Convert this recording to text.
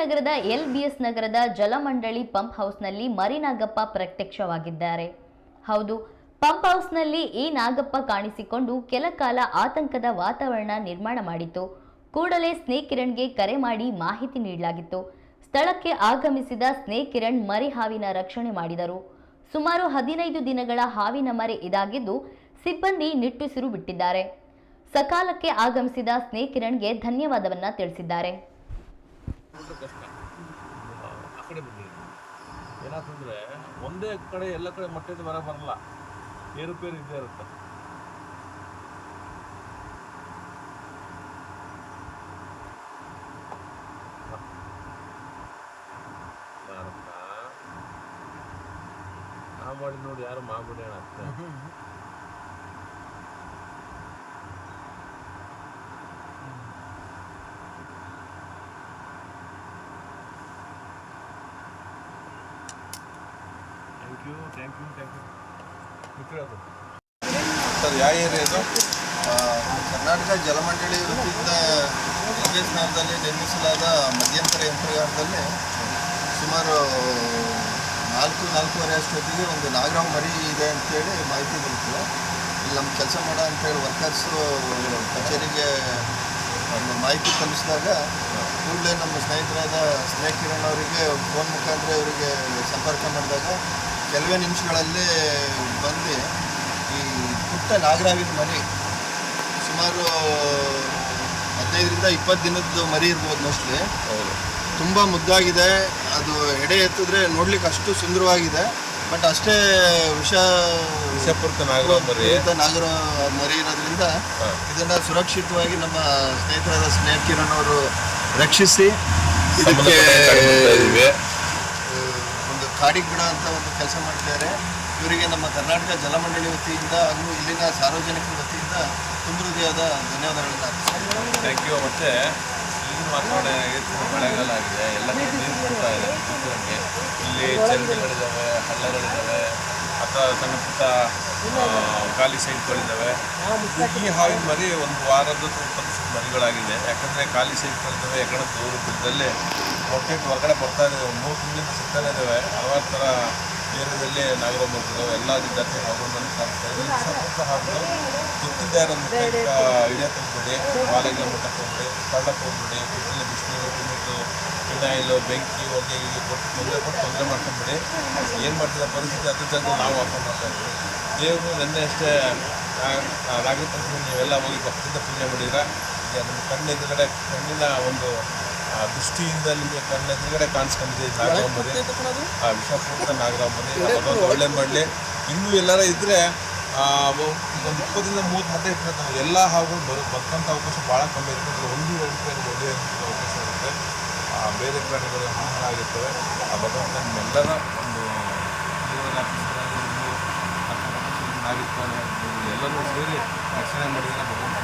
ನಗರದ ಎಲ್ಬಿಎಸ್ ನಗರದ ಜಲಮಂಡಳಿ ಪಂಪ್ ಹೌಸ್ನಲ್ಲಿ ಮರಿನಾಗಪ್ಪ ಪ್ರತ್ಯಕ್ಷವಾಗಿದ್ದಾರೆ. ಹೌದು, ಪಂಪ್ ಹೌಸ್ನಲ್ಲಿ ಈ ನಾಗಪ್ಪ ಕಾಣಿಸಿಕೊಂಡು ಕೆಲ ಕಾಲ ಆತಂಕದ ವಾತಾವರಣ ನಿರ್ಮಾಣ ಮಾಡಿತ್ತು. ಕೂಡಲೇ ಸ್ನೇಹ್ ಕಿರಣ್ಗೆ ಕರೆ ಮಾಡಿ ಮಾಹಿತಿ ನೀಡಲಾಗಿತ್ತು. ಸ್ಥಳಕ್ಕೆ ಆಗಮಿಸಿದ ಸ್ನೇಹ್ ಕಿರಣ್ ಮರಿ ಹಾವಿನ ರಕ್ಷಣೆ ಮಾಡಿದರು. ಸುಮಾರು ಹದಿನೈದು ದಿನಗಳ ಹಾವಿನ ಮರಿ ಇದಾಗಿದ್ದು, ಸಿಬ್ಬಂದಿ ನಿಟ್ಟುಸಿರು ಬಿಟ್ಟಿದ್ದಾರೆ ಸಕಾಲಕ್ಕೆ ಆಗಮಿಸಿದ ಸ್ನೇಹ್ ಕಿರಣ್ಗೆ ಧನ್ಯವಾದವನ್ನ ತಿಳಿಸಿದ್ದಾರೆ. ಬಿಟ್ರೆ ಕಷ್ಟ ಆ ಕಡೆ ಬಂದಿದೆ ಏನಾಗ್ತಂದ್ರೆ ಒಂದೇ ಕಡೆ ಎಲ್ಲ ಕಡೆ ಮೊಟ್ಟೆದು ಬರ ಬರಲ್ಲ. ಏರುಪೇರು ಇದ್ದೇ ಇರುತ್ತೆ? ನಾ ಮಾಡಿ ನೋಡಿ ಯಾರು ಮಾಡ್ಬಿಡೋಣ ಅತ್ತೆ ಸರ್, ಯಾವ ಏರಿಯಾ ಇದು? ಕರ್ನಾಟಕ ಜಲಮಂಡಳಿ ವತಿಯಿಂದ ಸ್ನಾನದಲ್ಲಿ ನಿರ್ಮಿಸಲಾದ ಮಧ್ಯಂತರ ಯಂತ್ರಗಾರದಲ್ಲಿ ಸುಮಾರು ನಾಲ್ಕು, ನಾಲ್ಕೂವರೆ ಅಷ್ಟೊತ್ತಿಗೆ ಒಂದು ನಾಗರಾವ್ ಮರಿ ಇದೆ ಅಂತೇಳಿ ಮಾಹಿತಿ ಬಂತು. ಇಲ್ಲಿ ನಮ್ಮ ಕೆಲಸ ಮಾಡೋ ಅಂತೇಳಿ ವರ್ಕರ್ಸು ಕಚೇರಿಗೆ ಒಂದು ಮಾಹಿತಿ ತಲುಪಿಸಿದಾಗ ಕೂಡಲೇ ನಮ್ಮ ಸ್ನೇಹಿತರಾದ ಸ್ನೇಹ ಕಿರಣ್ ಅವರಿಗೆ ಫೋನ್ ಮುಖಾಂತರ ಇವರಿಗೆ ಸಂಪರ್ಕ ಮಾಡಿದಾಗ ಕೆಲವೇ ನಿಮಿಷಗಳಲ್ಲಿ ಬಂದು ಈ ಪುಟ್ಟ ನಾಗರಾವಿನ ಮರಿ ಸುಮಾರು ಹದಿನೈದರಿಂದ ಇಪ್ಪತ್ತು ದಿನದ್ದು ಮರಿ ಇರ್ಬೋದು ಮೋಸ್ಟ್ಲಿ ತುಂಬ ಮುದ್ದಾಗಿದೆ. ಅದು ಎಡೆ ಎತ್ತಿದ್ರೆ ನೋಡ್ಲಿಕ್ಕೆ ಅಷ್ಟು ಸುಂದರವಾಗಿದೆ. ಬಟ್ ಅಷ್ಟೇ ವಿಷ ವಿಷಪೂರಿತ ನಾಗರ ಮರಿ. ನಾಗರ ಮರಿ ಇರೋದ್ರಿಂದ. ಇದನ್ನ ಸುರಕ್ಷಿತವಾಗಿ ನಮ್ಮ ಸ್ನೇಹಿತರಾದ ಸ್ನೇಹ ಕಿರಣ್ ಅವರು ರಕ್ಷಿಸಿ ಇದಕ್ಕೆ ಸಂಬಂಧಪಟ್ಟ ಕಡೆ ಬರ್ತಾ ಇದೀವಿ. ಆ, ಒಂದು ಕಾಡಿಗೆ ಅಂತ ಒಂದು ಕೆಲಸ ಮಾಡ್ತಿದ್ದಾರೆ. ಇವರಿಗೆ ನಮ್ಮ ಕರ್ನಾಟಕ ಜಲಮಂಡಳಿ ವತಿಯಿಂದ ಹಾಗೂ ಇಲ್ಲಿನ ಸಾರ್ವಜನಿಕರ ವತಿಯಿಂದ ತುಂಬ ಹೃದಯದ ಧನ್ಯವಾದಗಳನ್ನು. ಥ್ಯಾಂಕ್ ಯು ಮತ್ತೆ ಈಗಿನ ವಾತಾವರಣ ಮಳೆಗಾಲ ಆಗಿದೆ. ಎಲ್ಲ ನೀರು. ಇಲ್ಲಿ ಚೆರುವುಗಳಿದ್ದಾವೆ ಹಳ್ಳಗಳಿದ್ದಾವೆ ಅಥವಾ ಸಣ್ಣ ಪುಟ್ಟ ಖಾಲಿ ಸೈಟ್ಗಳಿದ್ದಾವೆ ಈ ಹಾವಿನ ಮರಿ ಒಂದು ವಾರದ ಮರಿಗಳಾಗಿದೆ. ಯಾಕಂದರೆ ಖಾಲಿ ಸೈಟ್ಗಳಿದ್ದಾವೆ ಯಾಕಂದ್ರೆ ದೂರ ಬಿದ್ದಲ್ಲೇ ಮೊಟ್ಟೆ ಹೊರಗಡೆ ಬರ್ತಾ ಇದ್ದೇವೆ. ಮೂರು ತಿಂಗಳಿಂದ ಸಿಗ್ತಾನೆ ಇದ್ದೇವೆ. ಹಲವಾರು ಥರ ಏರಿಯಾದಲ್ಲಿ ನಾಗರ ಬರ್ತಿದ್ದಾವೆ ಎಲ್ಲ ವಿದ್ಯಾರ್ಥಿ ಹಾಗೂ ಸಪೋರ್ಟ್ ಇದೆ. ಗೊತ್ತಿದ್ದೇ ಇರೋ ಹಿಡಿಯಕ್ಕೆ ಹೋಗ್ಬೇಡಿ ಮುಟ್ಟಕ್ಕೆ ಹೋಗ್ಬೇಡಿ ಬಿಸಿಲು ಬಿಸಿನೀರು ತಿನ್ನಿಟ್ಟು ಫಿನಾಯಿಲು, ಬೆಂಕಿ, ಹೊಗೆ, ಹೀಗೆ ಕೊಟ್ಟು ತೊಂದರೆ ಕೊಟ್ಟು ತೊಂದರೆ ಮಾಡ್ಕೊಂಬಿಡಿ. ಏನು ಮಾಡ್ತಿದ್ದ ಪರಿಸ್ಥಿತಿ ಅದ್ರ ನಾವು ಆಫರ್ ಮಾಡ್ತಾ ಇದ್ವಿ ದೇವರು ನೆನ್ನೆ ಅಷ್ಟೇ ನಾಗರ ಪಂಚಮಿ ನೀವೆಲ್ಲ ಹೋಗಿ ಭಕ್ತಿಯಿಂದ ಪೂಜೆ ಮಾಡಿದ್ರೆ ನಮ್ಮ ಕಣ್ಣು ಎದುರುಗಡೆ ಕಣ್ಣಿನ ಒಂದು ದೃಷ್ಟಿಯಿಂದ ನಿಮಗೆ ಕಣ್ಣ ಎದುರುಗಡೆ ಕಾಣಿಸ್ಕೊಂಡಿದೆ ನಾಗರಾಂಬನೆ ಆ ವಿಷಪೂರಿತ ನಾಗರಾಂಬನೆ ಭಗವಂತ ಒಳ್ಳೆ ಮಾಡಲಿ ಇನ್ನೂ ಎಲ್ಲರ ಇದ್ದರೆ ಒಂದು ಇಪ್ಪತ್ತರಿಂದ ಮೂವತ್ತು ಮಟ್ಟ ಇರ್ತದೆ ಎಲ್ಲ ಹಾವುಗಳು ಬರೋ ಬರ್ತಂಥ ಅವಕಾಶ ಭಾಳ ಕಮ್ಮಿ ಇರ್ತದೆ ಒಂದು ರೂಪಾಯಿ ಒಳ್ಳೆಯ ಅವಕಾಶ ಇರುತ್ತೆ. ಆ, ಬೇರೆ ಪ್ರಾಣಿಗಳು ಹಾಳಾಗಿರ್ತವೆ ಆ ಭಗವಂತ ನಿಮ್ಮೆಲ್ಲರ ಒಂದು ಜೀವನ ನಾಗಿರ್ತಾನೆ ಎಲ್ಲರೂ ಸೇರಿ ರಕ್ಷಣೆ ಮಾಡಿದ್ರೆ ಭಗವಂತ